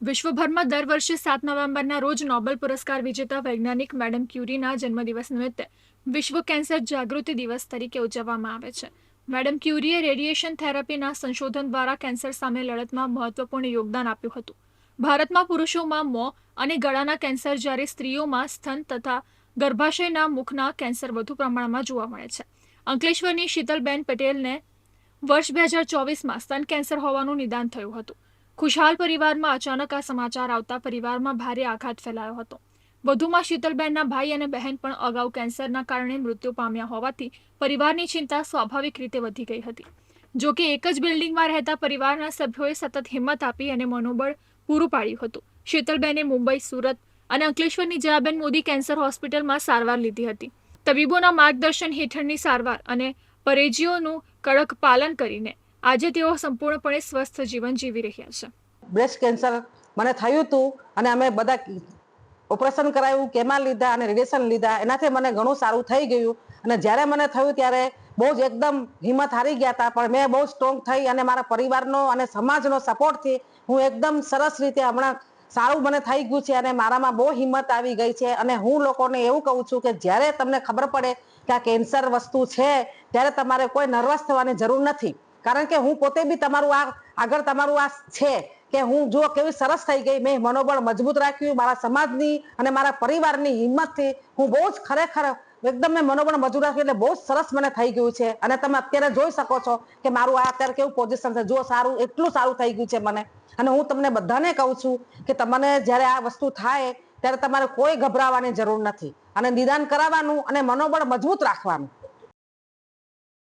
વિશ્વભરમાં દર વર્ષે સાત નવેમ્બરના રોજ નોબેલ પુરસ્કાર વિજેતા વૈજ્ઞાનિક મેડમ ક્યુરીના જન્મદિવસ નિમિત્તે વિશ્વ કેન્સર જાગૃતિ દિવસ તરીકે ઉજવવામાં આવે છે. મેડમ ક્યુરીએ રેડિયેશન થેરાપીના સંશોધન દ્વારા કેન્સર સામે લડતમાં મહત્વપૂર્ણ યોગદાન આપ્યું હતું. ભારતમાં પુરુષોમાં મોં અને ગળાના કેન્સર જ્યારે સ્ત્રીઓમાં સ્તન તથા ગર્ભાશયના મુખના કેન્સર વધુ પ્રમાણમાં જોવા મળે છે. અંકલેશ્વરની શીતલબેન પટેલને વર્ષ બે હજાર ચોવીસમાં સ્તન કેન્સર હોવાનું નિદાન થયું હતું. ખુશહાલ પરિવારમાં અચાનક આ સમાચાર આવતા પરિવારમાં ભારે આઘાત ફેલાયો હતો. વધુમાં શીતલબેનના ભાઈ અને બહેન પણ અગાઉ કેન્સરના કારણે મૃત્યુ પામ્યા હોવાથી પરિવારની ચિંતા સ્વાભાવિક રીતે વધી ગઈ હતી. જો કે એક જ બિલ્ડિંગમાં રહેતા પરિવારના સભ્યોએ સતત હિંમત આપી અને મનોબળ પૂરું પાડ્યું હતું. શીતલબેને મુંબઈ, સુરત અને અંકલેશ્વરની જયાબેન મોદી કેન્સર હોસ્પિટલમાં સારવાર લીધી હતી. તબીબોના માર્ગદર્શન હેઠળની સારવાર અને પરેજીઓનું કડક પાલન કરીને આજે તેઓ સંપૂર્ણપણે સ્વસ્થ જીવન જીવી રહ્યા છે. બ્રેસ્ટ કેન્સર મને થયું હતું અને અમે બધા ઓપરેશન કરાયું કેમાં લીધા અને રેડિયેશન લીધા. એનાથી મને ઘણું સારું થઈ ગયું. અને જ્યારે મને થયું ત્યારે બહુ જ એકદમ હિંમત હારી ગયા હતા. પણ મેં બહુ સ્ટ્રોંગ થઈ અને મારા પરિવારનો અને સમાજનો સપોર્ટથી હું એકદમ સરસ રીતે હમણાં સારું મને થઈ ગયું છે અને મારામાં બહુ હિંમત આવી ગઈ છે. અને હું લોકોને એવું કહું છું કે જ્યારે તમને ખબર પડે કે આ કેન્સર વસ્તુ છે, ત્યારે તમારે કોઈ નર્વસ થવાની જરૂર નથી. કારણ કે હું પોતે બી તમારું આ આગળ તમારું આ છે કે હું જો કેવી સરસ થઈ ગઈ. મેં મનોબળ મજબૂત રાખ્યું. મારા સમાજની અને મારા પરિવારની હિંમતથી હું બહુ જ ખરેખર એકદમ મેં મનોબળ મજબૂત રાખ્યું એટલે બહુ જ સરસ મને થઈ ગયું છે. અને તમે અત્યારે જોઈ શકો છો કે મારું આ અત્યારે કેવું પોઝિશન છે. જો સારું, એટલું સારું થઈ ગયું છે મને. અને હું તમને બધાને કહું છું કે તમને જ્યારે આ વસ્તુ થાય ત્યારે તમારે કોઈ ગભરાવાની જરૂર નથી. અને નિદાન કરાવવાનું અને મનોબળ મજબૂત રાખવાનું.